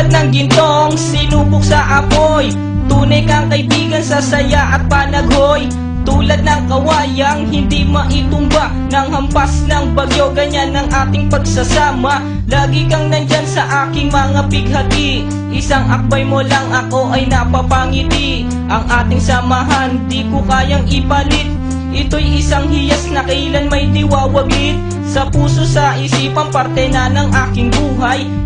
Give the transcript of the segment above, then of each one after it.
Tulad ng gintong sinubok sa apoy. Tunay kang kaibigan sa saya at panaghoy. Tulad ng kawayang hindi maitumba. Ng hampas ng bagyo Ganyan ang ating pagsasama. Lagi kang nandyan sa aking mga bighati Isang akbay mo lang ako ay napapangiti. Ang ating samahan di ko kayang ipalit. Ito'y isang hiyas na kailan may diwawaglit Sa puso sa isipan parte na ng aking buhay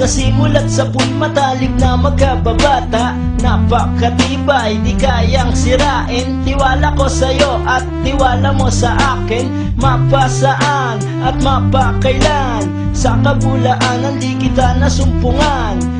Sa simulat sa matalik na magkababata. Napakatibay, di kayang sirain. Tiwala ko sa'yo at tiwala mo sa akin. Mapasaan at mapakailan. Sa kabulaanan di kita nasumpungan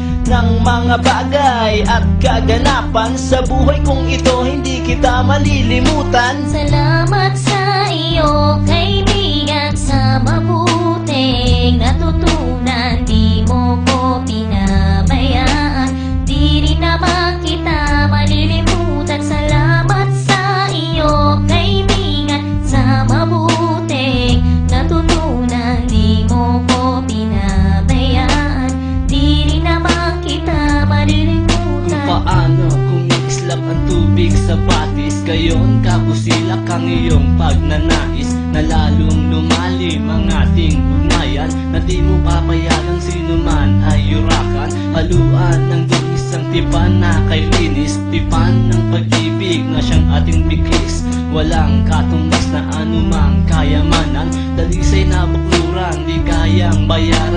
ng mga bagay at kaganapan Sa buhay kong ito hindi kita malilimutan. Salamat sa iyo, kaibigan, sa mabuting Gayon kabusilak ang iyong pagnanais Na lalong lumalim ang ating ugnayan Na di mo papayagang sino man ay yurakan. Haluan ng dungis ang tipan na kay linis Tipan ng pag-ibig na siyang ating biglis Walang katumbas na anumang kayamanan Dalisay na bukluran Di kayang tuktok